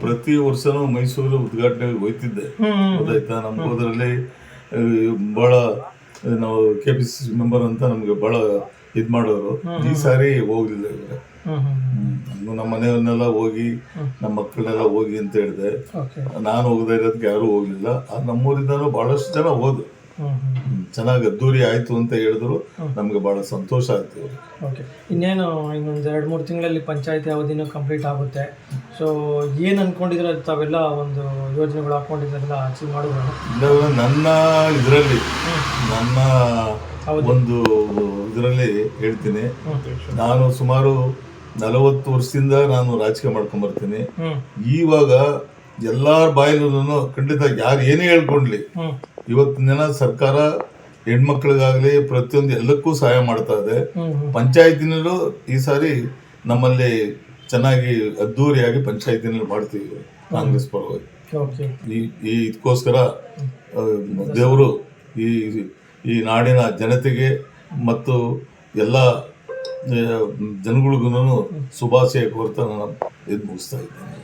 ಪ್ರತಿ ವರ್ಷನೂ ಮೈಸೂರು ಉದ್ಘಾಟನೆಗೆ ಹೋಯ್ತಿದ್ದೆ. ಗೊತ್ತಾಯ್ತಾ? ನಮ್ಗೆ ಹೋದ್ರಲ್ಲಿ ಬಹಳ ನಾವು ಕೆ ಪಿ ಸಿ ಮೆಂಬರ್ ಅಂತ ನಮ್ಗೆ ಬಹಳ ಇದ್ ಮಾಡೋರು. ಈ ಸಾರಿ ಹೋಗ್ಲಿಲ್ಲ ಇವ್ರೆ. ನಮ್ಮ ಮನೆಯವ್ರನ್ನೆಲ್ಲ ಹೋಗಿ ನಮ್ಮ ಮಕ್ಕಳನ್ನೆಲ್ಲ ಹೋಗಿ ಅಂತ ಹೇಳಿದೆ. ನಾನು ಹೋಗದೆ ಇರೋದಕ್ಕೆ ಯಾರು ಹೋಗ್ಲಿಲ್ಲ. ಆ ನಮ್ಮೂರಿಂದನೂ ಬಹಳಷ್ಟು ಜನ ಹೋದ್ರು. ಚೆನ್ನಾಗಿ ಅದ್ದೂರಿ ಆಯ್ತು ಅಂತ ಹೇಳಿದ್ರು. ನಮಗೆ ಬಹಳ ಸಂತೋಷ ಆಯ್ತು ಓಕೆ ಇನ್ನೇನು ಇನ್ನೊಂದು ಎರಡು ಮೂರು ತಿಂಗಳಲ್ಲಿ ಪಂಚಾಯತಿ ಅವಧಿನೂ ಕಂಪ್ಲೀಟ್ ಆಗುತ್ತೆ. ಸೊ ಏನು ಅನ್ಕೊಂಡಿದ್ರೆ ತಾವೆಲ್ಲ ಒಂದು ಯೋಜನೆಗಳು ಹಾಕೊಂಡಿದ್ದೆಲ್ಲ ಅಚೀವ್ ಮಾಡಿದ್ರು ನನ್ನ ಇದರಲ್ಲಿ ನನ್ನ ಒಂದು ಇದರಲ್ಲಿ ಹೇಳ್ತೀನಿ. ನಾನು ಸುಮಾರು ನಲವತ್ತು ವರ್ಷದಿಂದ ನಾನು ರಾಜಕೀಯ ಮಾಡ್ಕೊಂಡು ಬರ್ತೀನಿ. ಈವಾಗ ಇವಾಗ ಎಲ್ಲಾರ ಬಾಯಲ್ಲೂ ಖಂಡಿತ ಯಾರು ಏನೇ ಹೇಳ್ಕೊಂಡ್ಲಿ ಇವತ್ತಿನ ದಿನ ಸರ್ಕಾರ ಹೆಣ್ಮಕ್ಳಿಗಾಗ್ಲಿ ಪ್ರತಿಯೊಂದು ಎಲ್ಲಕ್ಕೂ ಸಹಾಯ ಮಾಡ್ತಾ ಇದೆ. ಪಂಚಾಯತಿನಲ್ಲೂ ಈ ಸಾರಿ ನಮ್ಮಲ್ಲಿ ಚೆನ್ನಾಗಿ ಅದ್ದೂರಿಯಾಗಿ ಪಂಚಾಯತಿನಲ್ಲಿ ಮಾಡ್ತೀವಿ ಕಾಂಗ್ರೆಸ್ ಪರವಾಗಿ. ಈ ಈ ಇದಕ್ಕೋಸ್ಕರ ದೇವರು ಈ ಈ ನಾಡಿನ ಜನತೆಗೆ ಮತ್ತು ಎಲ್ಲ ಜನಗಳಿಗೂ ಶುಭಾಶಯ ಕೋರ್ತಾ ನಾನು ಇದು ಮುಗಿಸ್ತಾ ಇದ್ದೇನೆ.